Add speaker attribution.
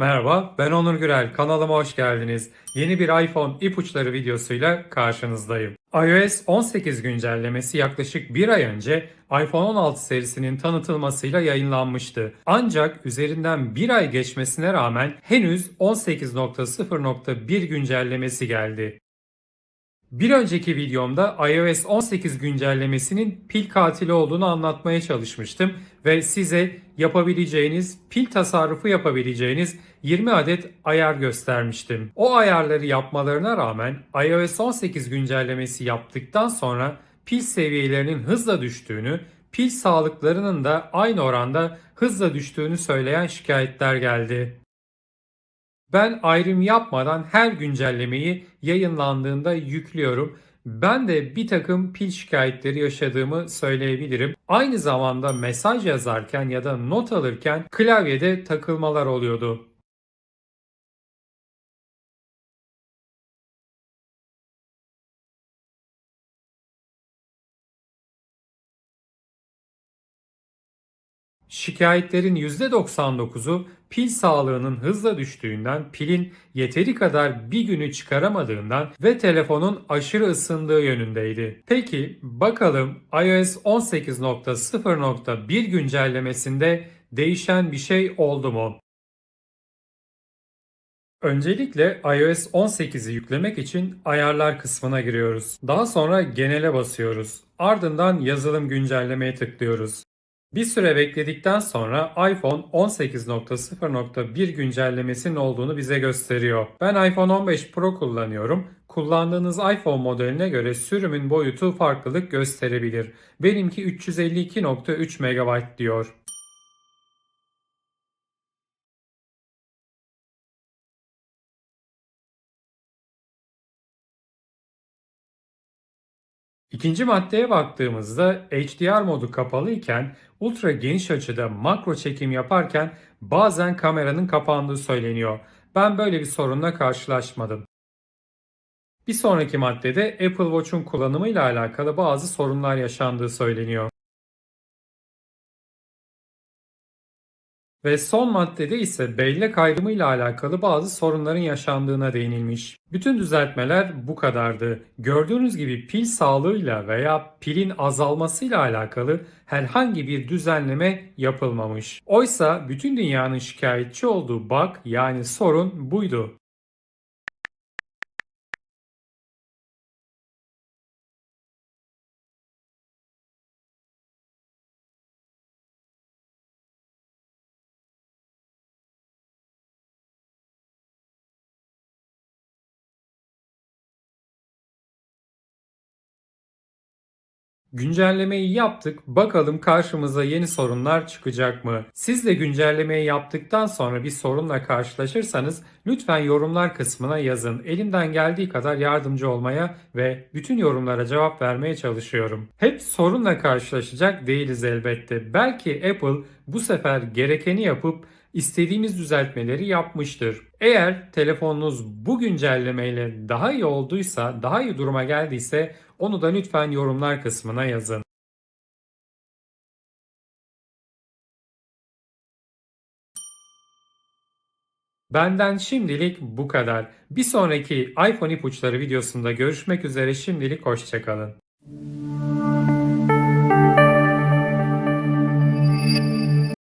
Speaker 1: Merhaba, ben Onur Gürel. Kanalıma hoş geldiniz. Yeni bir iPhone ipuçları videosuyla karşınızdayım. iOS 18 güncellemesi yaklaşık bir ay önce iPhone 16 serisinin tanıtılmasıyla yayınlanmıştı. Ancak üzerinden bir ay geçmesine rağmen henüz 18.0.1 güncellemesi geldi. Bir önceki videomda iOS 18 güncellemesinin pil katili olduğunu anlatmaya çalışmıştım ve size yapabileceğiniz, pil tasarrufu yapabileceğiniz 20 adet ayar göstermiştim. O ayarları yapmalarına rağmen iOS 18 güncellemesi yaptıktan sonra pil seviyelerinin hızla düştüğünü, pil sağlıklarının da aynı oranda hızla düştüğünü söyleyen şikayetler geldi. Ben ayrım yapmadan her güncellemeyi yayınlandığında yüklüyorum. Ben de bir takım pil şikayetleri yaşadığımı söyleyebilirim. Aynı zamanda mesaj yazarken ya da not alırken klavyede takılmalar oluyordu. Şikayetlerin %99'u pil sağlığının hızla düştüğünden, pilin yeteri kadar bir günü çıkaramadığından ve telefonun aşırı ısındığı yönündeydi. Peki bakalım iOS 18.0.1 güncellemesinde değişen bir şey oldu mu? Öncelikle iOS 18'i yüklemek için ayarlar kısmına giriyoruz. Daha sonra genele basıyoruz. Ardından yazılım güncellemeye tıklıyoruz. Bir süre bekledikten sonra iPhone 18.0.1 güncellemesinin olduğunu bize gösteriyor. Ben iPhone 15 Pro kullanıyorum. Kullandığınız iPhone modeline göre sürümün boyutu farklılık gösterebilir. Benimki 352.3 MB diyor. İkinci maddeye baktığımızda HDR modu kapalı iken ultra geniş açıda makro çekim yaparken bazen kameranın kapandığı söyleniyor. Ben böyle bir sorunla karşılaşmadım. Bir sonraki maddede Apple Watch'un kullanımıyla alakalı bazı sorunlar yaşandığı söyleniyor. Ve son maddede ise bellek ayrımı ile alakalı bazı sorunların yaşandığına değinilmiş. Bütün düzeltmeler bu kadardı. Gördüğünüz gibi pil sağlığıyla veya pilin azalmasıyla alakalı herhangi bir düzenleme yapılmamış. Oysa bütün dünyanın şikayetçi olduğu bug yani sorun buydu. Güncellemeyi yaptık. Bakalım karşımıza yeni sorunlar çıkacak mı? Siz de güncellemeyi yaptıktan sonra bir sorunla karşılaşırsanız lütfen yorumlar kısmına yazın. Elimden geldiği kadar yardımcı olmaya ve bütün yorumlara cevap vermeye çalışıyorum. Hep sorunla karşılaşacak değiliz elbette. Belki Apple bu sefer gerekeni yapıp istediğimiz düzeltmeleri yapmıştır. Eğer telefonunuz bu güncellemeyle daha iyi olduysa, daha iyi duruma geldiyse onu da lütfen yorumlar kısmına yazın. Benden şimdilik bu kadar. Bir sonraki iPhone ipuçları videosunda görüşmek üzere şimdilik hoşçakalın.